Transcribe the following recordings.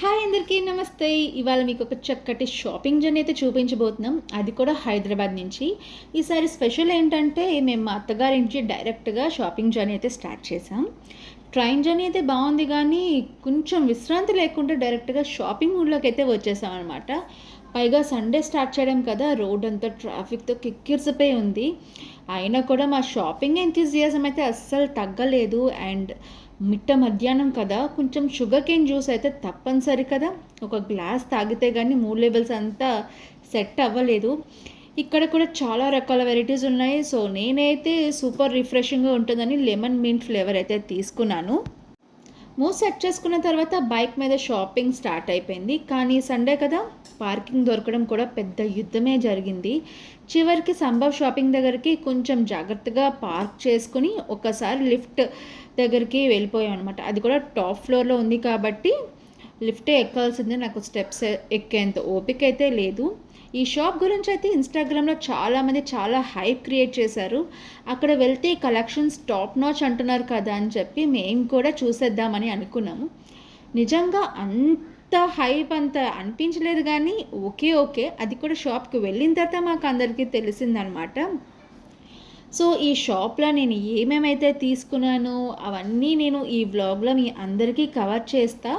Hi అందరికీ నమస్తే. ఇవాళ మీకు ఒక చక్కటి షాపింగ్ జర్నీ అయితే చూపించబోతున్నాం. అది కూడా హైదరాబాద్ నుంచి. ఈసారి స్పెషల్ ఏంటంటే మేము మా అత్తగారి నుంచి డైరెక్ట్గా షాపింగ్ జర్నీ అయితే స్టార్ట్ చేసాం ట్రైన్ జర్నీ అయితే బాగుంది కానీ కొంచెం విశ్రాంతి లేకుండా డైరెక్ట్గా షాపింగ్ మూడ్లోకి అయితే వచ్చేసాం అనమాట పైగా సండే స్టార్ట్ చేయడం కదా రోడ్ అంతా ట్రాఫిక్తో కిక్కిరిసిపోయి ఉంది. అయినా కూడా మా షాపింగ్ ఎంతూజియాజం అయితే అస్సలు తగ్గలేదు. అండ్ మిట్ట మధ్యాహ్నం కదా కొంచెం షుగర్ కేన్ జ్యూస్ అయితే తప్పనిసరి కదా. ఒక గ్లాస్ తాగితే కానీ మూడు లెవెల్స్ అంతా సెట్ అవ్వలేదు. ఇక్కడ కూడా చాలా రకాల వెరైటీస్ ఉన్నాయి. సో నేనైతే సూపర్ రిఫ్రెషింగ్గా ఉంటుందని లెమన్ మింట్ ఫ్లేవర్ అయితే తీసుకున్నాను. మూవ్ సెట్ చేసుకున్న తర్వాత బైక్ మీద షాపింగ్ స్టార్ట్ అయిపోయింది. కానీ సండే కదా పార్కింగ్ దొరకడం కూడా పెద్ద యుద్ధమే జరిగింది. చివరికి సంభవ్ షాపింగ్ దగ్గరికి కొంచెం జాగ్రత్తగా పార్క్ చేసుకుని ఒకసారి లిఫ్ట్ దగ్గరికి వెళ్ళిపోయాం అనమాట అది కూడా టాప్ ఫ్లోర్లో ఉంది కాబట్టి లిఫ్టే ఎక్కాల్సిందే. నాకు స్టెప్స్ ఎక్కేంత ఓపిక అయితే లేదు. ఈ షాప్ గురించి అయితే ఇన్స్టాగ్రామ్లో చాలామంది చాలా హైప్ క్రియేట్ చేశారు. అక్కడ వెళ్తే కలెక్షన్స్ టాప్ నాచ్ అంటున్నారు కదా అని చెప్పి మేము కూడా చూసేద్దామని అనుకున్నాము. నిజంగా అంత అంత హైప్ అంత అనిపించలేదు కానీ ఓకే ఓకే. అది కూడా షాప్కి వెళ్ళిన తర్వాత మాకు అందరికీ తెలిసిందనమాట. సో ఈ షాప్లో నేను ఏమేమైతే తీసుకున్నానో అవన్నీ నేను ఈ బ్లాగ్లో మీ అందరికీ కవర్ చేస్తా.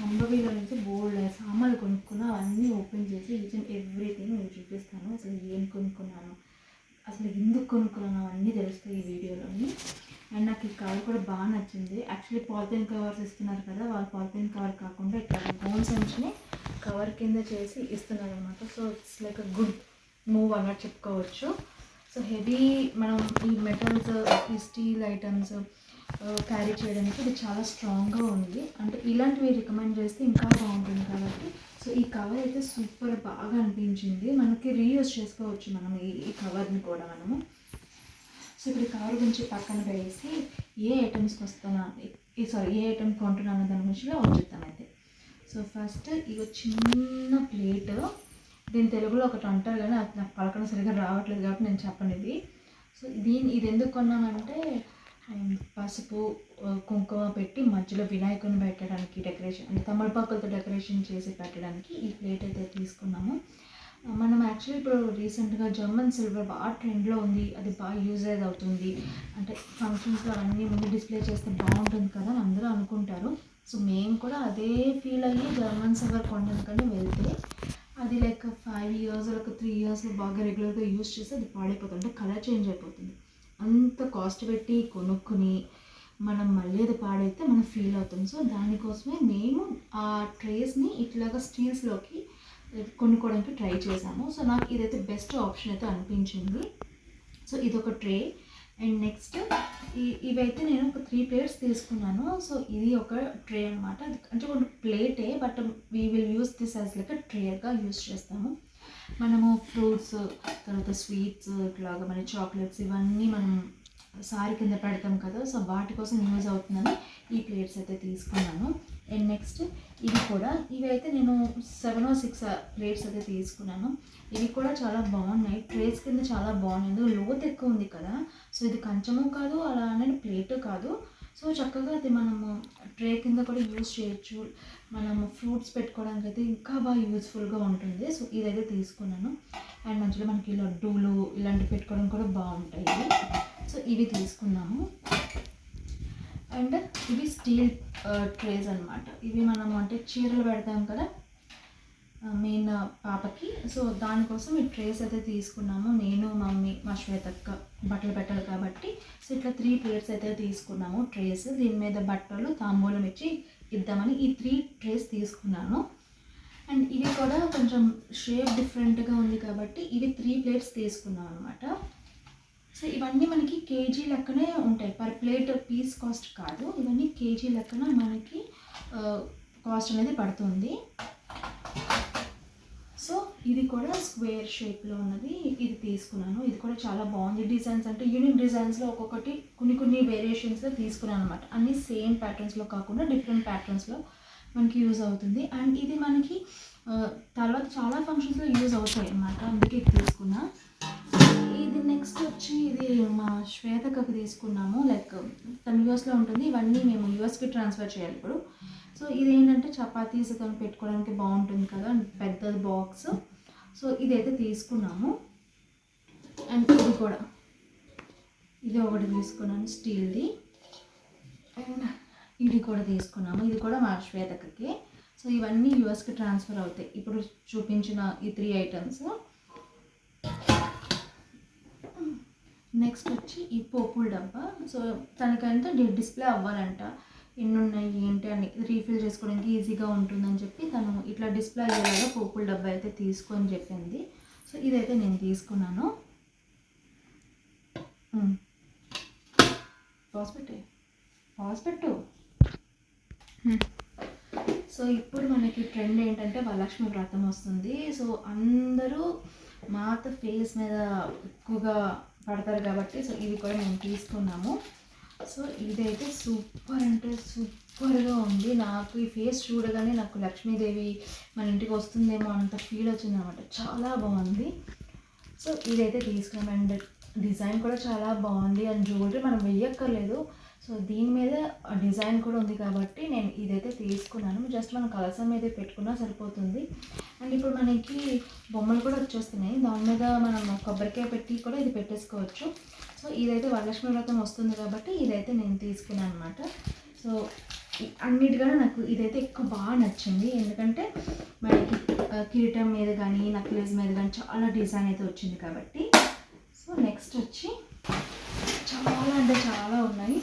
సంభవిలో నుంచి బోల్డ్ సామాన్లు కొనుక్కున్నా అవన్నీ ఓపెన్ చేసి ఈచ్ అండ్ ఎవ్రీథింగ్ నేను చూపిస్తాను. అసలు ఏం కొనుక్కున్నాను అసలు ఎందుకు కొనుక్కున్నాను అవన్నీ తెలుస్తాయి ఈ వీడియోలోని. అండ్ నాకు ఈ కవర్ కూడా బాగా నచ్చింది. యాక్చువల్లీ పాలిథిన్ కవర్స్ ఇస్తున్నారు కదా వాళ్ళు పాలిథిన్ కవర్ కాకుండా ఇక్కడ బోన్స్ సంచిని కవర్ కింద చేసి ఇస్తున్నారు అనమాట so it's like a good move అన్నట్టు చెప్పుకోవచ్చు. సో హెవీ మనం ఈ మెటల్స్ ఈ స్టీల్ ఐటమ్స్ క్యారీ చేయడానికి ఇది చాలా స్ట్రాంగ్గా ఉంది. అంటే ఇలాంటివి రికమెండ్ చేస్తే ఇంకా బాగుంటుంది కాబట్టి. సో ఈ కవర్ అయితే సూపర్ బాగా అనిపించింది. మనకి రీయూజ్ చేసుకోవచ్చు మనం ఈ ఈ కవర్ని కూడా మనము. సో ఇప్పుడు కారు గురించి పక్కన వేసి ఏ ఐటమ్స్కి వస్తున్నా ఈ సారీ ఏ ఐటమ్ కొంటున్నాను దాని గురించి చెప్తాను అయితే. సో ఫస్ట్ ఇది చిన్న ప్లేట్. దీని తెలుగులో ఒకటి అంటారు కానీ అది నాకు పలకడం సరిగ్గా రావట్లేదు కాబట్టి నేను చెప్పను ఇది. సో దీని ఇది ఎందుకు కొన్నానంటే పసుపు కుంకుమ పెట్టి మధ్యలో వినాయకుని పెట్టడానికి డెకరేషన్ అంటే తమలపాకులతో డెకరేషన్ చేసి పెట్టడానికి ఈ ప్లేట్ అయితే తీసుకున్నాము. మనం యాక్చువల్లీ ఇప్పుడు రీసెంట్గా జర్మన్ సిల్వర్ బాగా ట్రెండ్లో ఉంది అది బాగా యూజేజ్ అవుతుంది. అంటే ఫంక్షన్స్లో అన్నీ ముందు డిస్ప్లే చేస్తే బాగుంటుంది కదా అని అందరూ అనుకుంటారు. సో మేము కూడా అదే ఫీల్ అయ్యి జర్మన్ సిల్వర్ కొనడానికని వెళ్తే అది లైక్ ఫైవ్ ఇయర్స్ ఒక త్రీ ఇయర్స్ బాగా రెగ్యులర్గా యూజ్ చేస్తే అది పాడైపోతుంది. అంటే కలర్ చేంజ్ అయిపోతుంది. అంత కాస్ట్ పెట్టి కొనుక్కుని మనం మళ్ళీ అది పాడైతే మనం ఫీల్ అవుతాం. సో దానికోసమే మేము ఆ ట్రేస్ని ఇట్లాగా స్టీల్స్లోకి కొనుక్కోవడానికి ట్రై చేశాము. సో నాకు ఇదైతే బెస్ట్ ఆప్షన్ అయితే అనిపించింది. సో ఇదొక ట్రే. అండ్ నెక్స్ట్ ఇవైతే నేను ఒక త్రీ ప్లేట్స్ తీసుకున్నాను. సో ఇది ఒక ట్రే అనమాట అంటే కొంచెం ప్లేటే but we will use this as like ట్రేగా use చేస్తాము. మనము ఫ్రూట్స్ తర్వాత స్వీట్స్ ఇట్లాగా మన చాక్లెట్స్ ఇవన్నీ మనం సారి కింద పెడతాం కదా సో వాటి కోసం యూజ్ అవుతుందని ఈ ప్లేట్స్ అయితే తీసుకున్నాను. అండ్ నెక్స్ట్ ఇవి కూడా ఇవి అయితే నేను సెవెన్ సిక్స్ ప్లేట్స్ అయితే తీసుకున్నాను. ఇవి కూడా చాలా బాగున్నాయి. ట్రేస్ కింద చాలా బాగున్నాయి. లోత్ లోతు ఎక్కువ ఉంది కదా. సో ఇది కంచము కాదు అలా అనేది ప్లేట్ కాదు. సో చక్కగా అది మనము ట్రే కింద కూడా యూజ్ చేయొచ్చు. మనము ఫ్రూట్స్ పెట్టుకోవడానికి అయితే ఇంకా బాగా యూజ్ఫుల్గా ఉంటుంది. సో ఇదైతే తీసుకున్నాను. అండ్ మధ్యలో మనకి లడ్డూలు ఇలాంటివి పెట్టుకోవడం కూడా బాగుంటాయి. సో ఇవి తీసుకున్నాము. అండ్ ఇవి స్టీల్ ట్రేస్ అన్నమాట. ఇవి మనం అంటే చీరలు పెడతాం కదా మెయిన్ పాపకి. సో దానికోసం ఈ ట్రేస్ అయితే తీసుకున్నాము. నేను మమ్మీ మా శ్వేతక్క బట్టలు పెట్టాలి కాబట్టి. సో ఇట్లా త్రీ ప్లేట్స్ అయితే తీసుకున్నాము ట్రేస్. దీని మీద బట్టలు తాంబూలం ఇచ్చి ఇద్దామని ఈ త్రీ ట్రేస్ తీసుకున్నాను. అండ్ ఇవి కూడా కొంచెం షేప్ డిఫరెంట్గా ఉంది కాబట్టి ఇవి త్రీ ప్లేట్స్ తీసుకున్నాం అనమాట సో ఇవన్నీ మనకి కేజీ లెక్కనే ఉంటాయి. పర్ ప్లేట్ పీస్ కాస్ట్ కాదు. ఇవన్నీ కేజీ లెక్కన మనకి కాస్ట్ అనేది పడుతుంది. సో ఇది కూడా స్క్వేర్ షేప్లో ఉన్నది. ఇది తీసుకున్నాను. ఇది కూడా చాలా బాగుంది. డిజైన్స్ అంటే యూనిక్ డిజైన్స్లో ఒక్కొక్కటి కొన్ని కొన్ని వేరియేషన్స్లో తీసుకున్నాను అనమాట అన్ని సేమ్ ప్యాటర్న్స్లో కాకుండా డిఫరెంట్ ప్యాటర్న్స్లో మనకి యూజ్ అవుతుంది. అండ్ ఇది మనకి తర్వాత చాలా ఫంక్షన్స్లో యూజ్ అవుతాయి అన్నమాట. అందుకే ఇది తను యూఎస్లో ఉంటుంది. ఇవన్నీ మేము యూఎస్కి ట్రాన్స్ఫర్ చేయాలి ఇప్పుడు. సో ఇది ఏంటంటే చపాతీస్ కానీ పెట్టుకోవడానికి బాగుంటుంది కదా పెద్దది బాక్స్. సో ఇదైతే తీసుకున్నాము. అండ్ ఇది కూడా. ఇది ఒకటి తీసుకున్నాను స్టీల్ది. అండ్ ఇది కూడా తీసుకున్నాము. ఇది కూడా మా శ్వేతకకి సో ఇవన్నీ యూఎస్కి ట్రాన్స్ఫర్ అవుతాయి. ఇప్పుడు చూపించిన ఈ త్రీ ఐటమ్స్. నెక్స్ట్ వచ్చి ఈ పోపుల డబ్బా. సో తనకంటే డిస్ప్లే అవ్వాలంట. ఎన్ని ఉన్నాయి ఏంటి అని రీఫిల్ చేసుకోవడానికి ఈజీగా ఉంటుందని చెప్పి తను ఇట్లా డిస్ప్లే అయ్యేలాగా పోపుల డబ్బా అయితే తీసుకొని చెప్పింది. సో ఇదైతే నేను తీసుకున్నాను. పాస్ పెట్టే పాస్ పెట్టు సో ఇప్పుడు మనకి ట్రెండ్ ఏంటంటే వరలక్ష్మి వ్రతం వస్తుంది. సో అందరూ మాత ఫేస్ మీద ఎక్కువగా పడతారు కాబట్టి సో ఇది కూడా మేము తీసుకున్నాము. సో ఇదైతే సూపర్ అంటే సూపర్గా ఉంది. నాకు ఈ ఫేస్ చూడగానే నాకు లక్ష్మీదేవి మన ఇంటికి వస్తుందేమో అంత ఫీల్ వచ్చింది అనమాట చాలా బాగుంది. సో ఇదైతే తీసుకున్నాం అండ్ డిజైన్ కూడా చాలా బాగుంది. అండ్ జ్యువెలరీ మనం వెయ్యక్కర్లేదు. సో దీని మీద డిజైన్ కూడా ఉంది కాబట్టి నేను ఇదైతే తీసుకున్నాను. జస్ట్ మనం కలసం మీద పెట్టుకున్నా సరిపోతుంది. అండ్ ఇప్పుడు మనకి బొమ్మలు కూడా వచ్చేస్తున్నాయి. దాని మీద మనం కొబ్బరికాయ పెట్టి కూడా ఇది పెట్టేసుకోవచ్చు. సో ఇదైతే వరలక్ష్మి వ్రతం వస్తుంది కాబట్టి ఇదైతే నేను తీసుకున్నాను అనమాట సో అన్నిటికన్నా నాకు ఇదైతే ఎక్కువ బాగా నచ్చింది. ఎందుకంటే మనకి కిరీటం మీద కానీ నక్లెస్ మీద కానీ చాలా డిజైన్ అయితే వచ్చింది కాబట్టి. సో నెక్స్ట్ వచ్చి చాలా అంటే చాలా ఉన్నాయి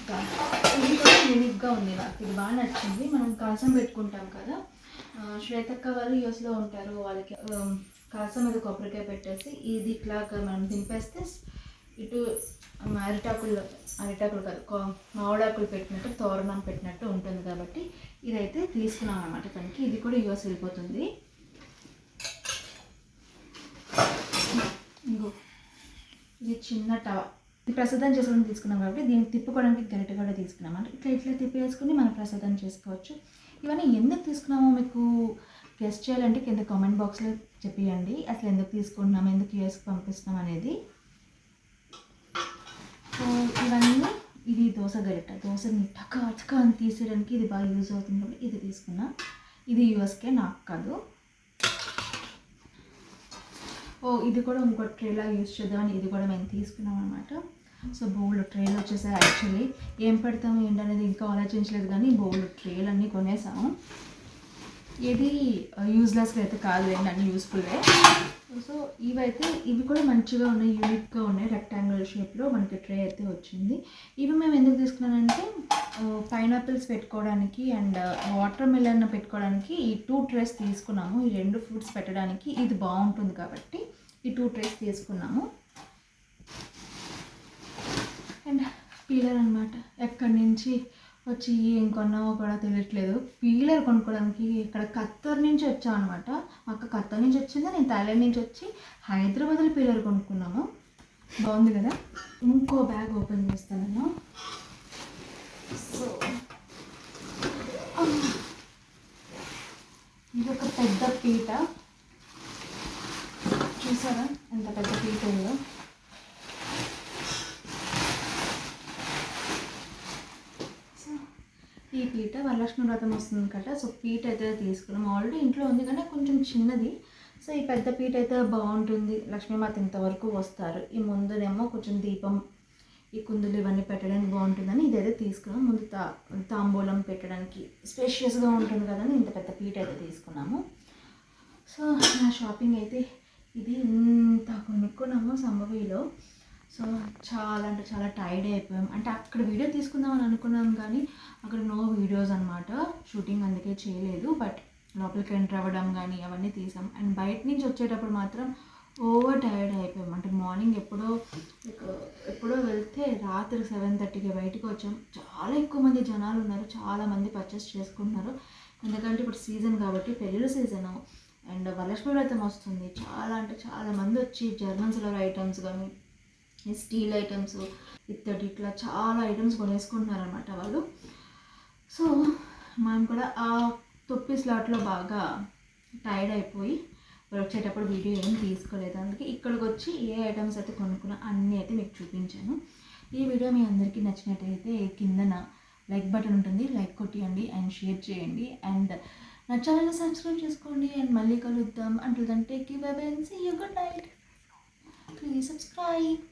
ఇంకా ఇది కూడా ఉంది నాకు. ఇది బాగా నచ్చింది. మనం కాసం పెట్టుకుంటాం కదా. శ్వేతక్క వాళ్ళు యూఎస్లో ఉంటారు. వాళ్ళకి కాసం అది మీద కొబ్బరికాయ పెట్టేసి ఇది ఇట్లా మనం దింపేస్తే ఇటు అరిటాకులు అరిటాకులు కాదు కొ- మామిడాకులు పెట్టినట్టు తోరణం పెట్టినట్టు ఉంటుంది కాబట్టి ఇదైతే తీసుకున్నాం అనమాట తనకి ఇది కూడా యూఎస్ వెళ్ళిపోతుంది. ఇంకో ఇది చిన్న టవా. ప్రసాదం చేసుకోవడానికి తీసుకున్నాం కాబట్టి దీన్ని తిప్పుకోవడానికి గరిట కూడా తీసుకున్నాం. అంటే ఇట్లా ఇట్లా తిప్పేసుకుని మనం ప్రసాదం చేసుకోవచ్చు. ఇవన్నీ ఎందుకు తీసుకున్నామో మీకు గెస్ట్ చేయాలంటే కింద కామెంట్ బాక్స్లో చెప్పియండి. అసలు ఎందుకు తీసుకుంటున్నాం ఎందుకు యూఎస్కి పంపిస్తున్నాం అనేది. సో ఇవన్నీ ఇది దోశ గరిట. దోశని టక టక అని తీసేయడానికి ఇది బాగా యూజ్ అవుతుంది కాబట్టి ఇది తీసుకున్నా. ఇది యూఎస్కే నాకు కాదు. ఓ ఇది కూడా ఇంకో ట్రేలా యూజ్ చేద్దామని ఇది కూడా మేము తీసుకున్నాం అనమాట సో బౌల్ ట్రేలు వచ్చేసాయి యాక్చువల్లీ. ఏం పెడతాము ఏంటనేది ఇంకా ఆలోచించలేదు కానీ బౌల్ ట్రేలు అన్నీ కొనేసాము ఏది యూజ్లెస్గా అయితే కాదు ఏంటి అన్నీ యూస్ఫుల్లే సో ఇవైతే ఇవి కూడా మంచిగా ఉన్నాయి యూనిక్గా ఉన్నాయి రెక్టాంగిల్ షేప్లో మనకి ట్రే అయితే వచ్చింది. ఇవి మేము ఎందుకు తీసుకున్నానంటే పైనాపిల్స్ పెట్టుకోవడానికి అండ్ వాటర్ మిలన్ పెట్టుకోవడానికి ఈ టూ ట్రేస్ తీసుకున్నాము. ఈ రెండు ఫ్రూట్స్ పెట్టడానికి ఇది బాగుంటుంది కాబట్టి ఈ టూ ట్రేస్ తీసుకున్నాము. అండ్ పీలర్ అనమాట ఎక్కడి నుంచి వచ్చి ఏం కొన్నామో కూడా తెలియట్లేదు. పీలర్ కొనుక్కోవడానికి ఇక్కడ ఖత్తర్ నుంచి వచ్చాం అనమాట అక్క ఖత్తర్ నుంచి వచ్చిందా నేను థాయిలాండ్ నుంచి వచ్చి హైదరాబాద్లో పీలర్ కొనుక్కున్నాము. బాగుంది కదా? ఇంకో బ్యాగ్ ఓపెన్ చేస్తాను సో ఇది ఒక పెద్ద పీట. చూసారా? ఎంత పెద్ద పీట ఉందో సో ఈ పీట వరలక్ష్మి వ్రతం వస్తుంది కదా సో పీట అయితే తీసుకున్నాం. ఆల్రెడీ ఇంట్లో ఉంది కానీ కొంచెం చిన్నది. సో ఈ పెద్ద పీట అయితే బాగుంటుంది. లక్ష్మీమాత ఇంతవరకు వస్తారు. ఈ ముందునేమో కొంచెం దీపం ఈ కుందులు ఇవన్నీ పెట్టడానికి బాగుంటుందని ఇదైతే తీసుకున్నాం. ముందు తా తాంబూలం పెట్టడానికి స్పేషియస్గా ఉంటుంది కదని ఇంత పెద్ద పీట అయితే తీసుకున్నాము. సో నా షాపింగ్ అయితే ఇది ఇంత కొనుక్కున్నాము సంభవిలో. సో చాలా అంటే చాలా టైర్డ్ అయిపోయాం. అంటే అక్కడ వీడియో తీసుకుందామని అనుకున్నాం కానీ అక్కడ నో వీడియోస్ అనమాట షూటింగ్ అందుకే చేయలేదు. బట్ లోపలికి ఎంటర్ అవ్వడం కానీ అవన్నీ తీసాం. అండ్ బయట నుంచి వచ్చేటప్పుడు మాత్రం ఓవర్ టైర్డ్ అయిపోయాం. అంటే మార్నింగ్ ఎప్పుడో ఎప్పుడో వెళ్తే రాత్రి సెవెన్ థర్టీకి బయటకు వచ్చాం. చాలా ఎక్కువ మంది జనాలు ఉన్నారు. చాలా మంది పర్చేస్ చేసుకుంటున్నారు. ఎందుకంటే ఇప్పుడు సీజన్ కాబట్టి పెళ్ళిళ్ళ సీజను అండ్ వరలక్ష్మి వ్రతం వస్తుంది. చాలా అంటే చాలా మంది వచ్చి జర్మన్ సిల్వర్ ఐటమ్స్ కానీ స్టీల్ ఐటమ్స్ ఇత్తడి ఇట్లా చాలా ఐటమ్స్ కొనేసుకుంటున్నారు అనమాట వాళ్ళు. సో మనం కూడా ఆ తొప్పి స్లాట్లో బాగా టైర్డ్ అయిపోయి వచ్చేటప్పుడు వీడియో ఏం తీసుకోలేదు. అందుకే ఇక్కడికి వచ్చి ఏ ఐటమ్స్ అయితే కొనుక్కున్నా అన్నీ అయితే మీకు చూపించాను. ఈ వీడియో మీ అందరికీ నచ్చినట్టయితే కిందన లైక్ బటన్ ఉంటుంది. లైక్ కొట్టియండి అండ్ షేర్ చేయండి. అండ్ నా సబ్స్క్రైబ్ చేసుకోండి. అండ్ మళ్ళీ కలుద్దాం. అంటుందంటే కి bye bye see you. Good night. Please subscribe.